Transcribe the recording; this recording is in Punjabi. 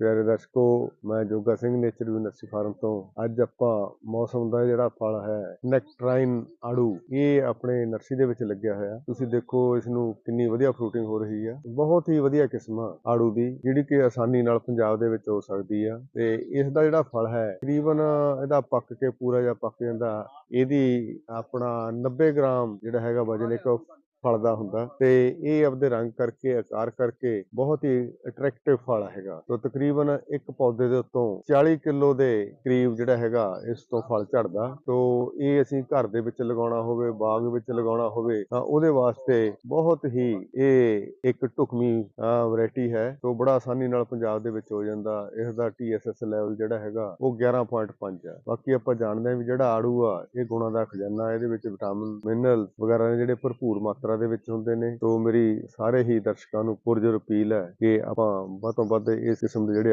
ਪਿਆਰੇ ਦਰਸ਼ਕੋ, ਮੈਂ Joga Singh nature university farm ਤੋਂ। ਅੱਜ ਆਪਾਂ ਮੌਸਮ ਦਾ ਜਿਹੜਾ ਫਲ ਹੈ ਨੈਕਟਰਾਈਨ ਆੜੂ, ਇਹ ਆਪਣੇ ਨਰਸਰੀ ਦੇ ਵਿੱਚ ਲੱਗਿਆ ਹੋਇਆ। ਤੁਸੀਂ ਦੇਖੋ ਇਸ ਨੂੰ ਕਿੰਨੀ ਵਧੀਆ ਫਰੂਟਿੰਗ ਹੋ ਰਹੀ ਹੈ ਬਹੁਤ ਹੀ ਵਧੀਆ ਕਿਸਮ ਆੜੂ ਦੀ, ਜਿਹੜੀ ਕਿ ਆਸਾਨੀ ਨਾਲ ਪੰਜਾਬ ਦੇ ਵਿੱਚ ਹੋ ਸਕਦੀ ਆ। ਤੇ ਇਸ ਦਾ ਜਿਹੜਾ ਫਲ ਹੈ, ਤਕਰੀਬਨ ਇਹਦਾ ਪੱਕ ਕੇ ਪੂਰਾ ਜਿਹਾ ਪੱਕ ਜਾਂਦਾ। ਇਹਦੀ ਆਪਣਾ 90 ਗ੍ਰਾਮ ਜਿਹੜਾ ਹੈਗਾ ਵਜਨ, ਇੱਕ ਫਲ ਦਾ ਹੁੰਦਾ ਤੇ ਇਹ ਆਪਦੇ ਰੰਗ ਕਰਕੇ, ਆਕਾਰ ਕਰਕੇ ਬਹੁਤ ਹੀ ਅਟਰੈਕਟਿਵ ਫਲ ਹੈਗਾ। ਤੋਂ ਤਕਰੀਬਨ ਇੱਕ ਪੌਦੇ ਦੇ ਉੱਤੋਂ 40 ਕਿਲੋ ਦੇ ਕਰੀਬ ਜਿਹੜਾ ਹੈਗਾ, ਇਸ ਤੋਂ ਫਲ ਝੜਦਾ। ਤੋਂ ਇਹ ਅਸੀਂ ਘਰ ਦੇ ਵਿੱਚ ਲਗਾਉਣਾ ਹੋਵੇ, ਬਾਗ ਵਿੱਚ ਲਗਾਉਣਾ ਹੋਵੇ, ਤਾਂ ਉਹਦੇ ਵਾਸਤੇ ਬਹੁਤ ਹੀ ਇਹ ਇੱਕ ਢੁਕਵੀਂ ਵੈਰਾਈਟੀ ਹੈ। ਤੋਂ ਬੜਾ ਆਸਾਨੀ ਨਾਲ ਪੰਜਾਬ ਦੇ ਵਿੱਚ ਹੋ ਜਾਂਦਾ। ਇਸ ਦਾ TSS ਲੈਵਲ ਜਿਹੜਾ ਹੈਗਾ, ਉਹ 11.5 ਹੈ। ਬਾਕੀ ਆਪਾਂ ਜਾਣਦੇ ਹਾਂ ਵੀ ਜਿਹੜਾ ਆੜੂ ਆ, ਇਹ ਗੁਣਾਂ ਦਾ ਖਜ਼ਾਨਾ ਇਹਦੇ ਵਿੱਚ ਵਿਟਾਮਿਨ ਮਿਨਰਲ ਵਗੈਰਾ ਨੇ ਜਿਹੜੇ ਭਰਪੂਰ ਮਾਤਰਾ ਮਾਤਰਾ ਦੇ ਵਿੱਚ ਹੁੰਦੇ ਨੇ। ਤੋਂ ਮੇਰੀ ਸਾਰੇ ਹੀ ਦਰਸ਼ਕਾਂ ਨੂੰ ਪੁਰਜੋਰ ਅਪੀਲ ਹੈ ਕਿ ਆਪਾਂ ਵੱਧ ਤੋਂ ਵੱਧ ਇਸ ਕਿਸਮ ਦੇ ਜਿਹੜੇ